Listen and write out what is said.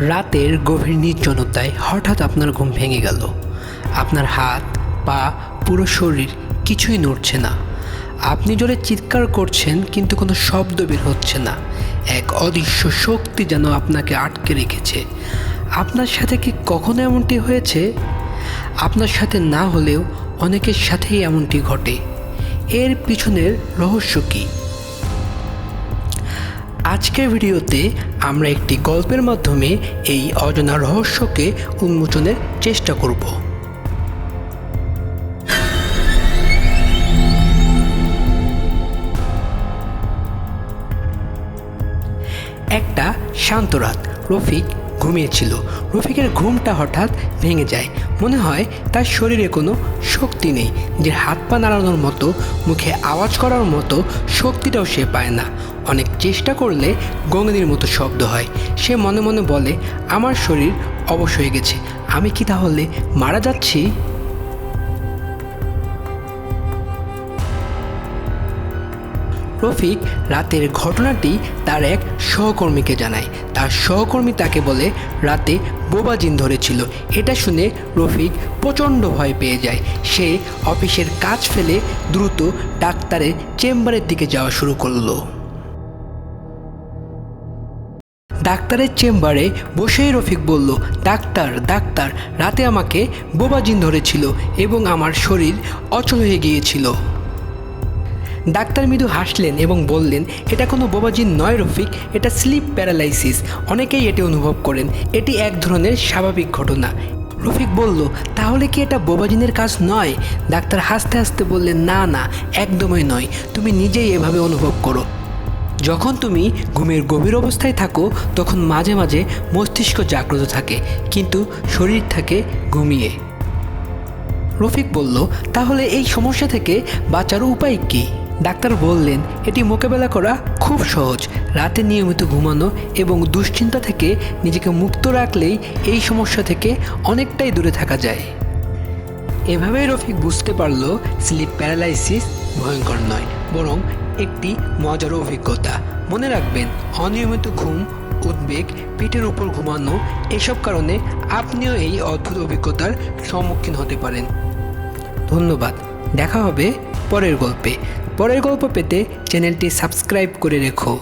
রাতের গভীর নির্জনতায় হঠাৎ আপনার ঘুম ভেঙে গেল। আপনার হাত, পা, পুরো শরীর কিছুই নড়ছে না। আপনি জোরে চিৎকার করছেন কিন্তু কোনো শব্দ বের হচ্ছে না। এক অদৃশ্য শক্তি যেন আপনাকে আটকে রেখেছে। আপনার সাথে কি কখনো এমনটি হয়েছে? আপনার সাথে না হলেও অনেকের সাথেই এমনটি ঘটে। এর পিছনের রহস্য কী? আজকের ভিডিওতে আমরা একটি গল্পের মাধ্যমে এই অজানা রহস্যকে উন্মোচনের চেষ্টা করব। একটা শান্ত রাত রফিক ঘুমিয়েছিল। রফিকের ঘুমটা হঠাৎ ভেঙে যায়। মনে হয় তার শরীরে কোনো শক্তি নেই, যে হাত পা নাড়ানোর মতো, মুখে আওয়াজ করার মতো শক্তিটাও সে পায় না। অনেক চেষ্টা করলে গঙ্গনির মতো শব্দ হয়। সে মনে মনে বলে, আমার শরীর অবশ হয়ে গেছে। আমি কি তাহলে মারা যাচ্ছি? রফিক রাতের ঘটনাটি তার এক সহকর্মীকে জানায়। তার সহকর্মী তাকে বলে, রাতে বোবাজিন ধরেছিল। এটা শুনে রফিক প্রচণ্ড ভয় পেয়ে যায়। সে অফিসের কাজ ফেলে দ্রুত ডাক্তারের চেম্বারের দিকে যাওয়া শুরু করল। ডাক্তারের চেম্বারে বসেই রফিক বলল, ডাক্তার ডাক্তার, রাতে আমাকে বোবাজিন ধরেছিল এবং আমার শরীর অচল হয়ে গিয়েছিল। ডাক্তার মৃদু হাসলেন এবং বললেন, এটা কোনো বোবাজিন নয় রফিক, এটা স্লিপ প্যারালাইসিস। অনেকেই এটি অনুভব করেন। এটি এক ধরনের স্বাভাবিক ঘটনা। রফিক বলল, তাহলে কি এটা বোবাজিনের কাজ নয়? ডাক্তার হাসতে হাসতে বললেন, না না, একদমই নয়। তুমি নিজেই এভাবে অনুভব করো। যখন তুমি ঘুমের গভীর অবস্থায় থাকো, তখন মাঝে মাঝে মস্তিষ্ক জাগ্রত থাকে, কিন্তু শরীর থাকে ঘুমিয়ে। রফিক বলল, তাহলে এই সমস্যা থেকে বাঁচার উপায় কী? ডাক্তার বললেন, এটি মোকাবেলা করা খুব সহজ। রাতে নিয়মিত ঘুমানো এবং দুশ্চিন্তা থেকে নিজেকে মুক্ত রাখলেই এই সমস্যা থেকে অনেকটাই দূরে থাকা যায়। এভাবেই রফিক বুঝতে পারল, স্লিপ প্যারালাইসিস ভয়ঙ্কর নয়, বরং একটি মজার অভিজ্ঞতা। মনে রাখবেন, অনিয়মিত ঘুম, উদ্বেগ পিঠের উপর ঘুমানো, এসব কারণে আপনিও এই অদ্ভুত অভিজ্ঞতার সম্মুখীন হতে পারেন। ধন্যবাদ, দেখা হবে পরের গল্পে। পরের গল্প পেতে চ্যানেলটি সাবস্ক্রাইব করে রেখো।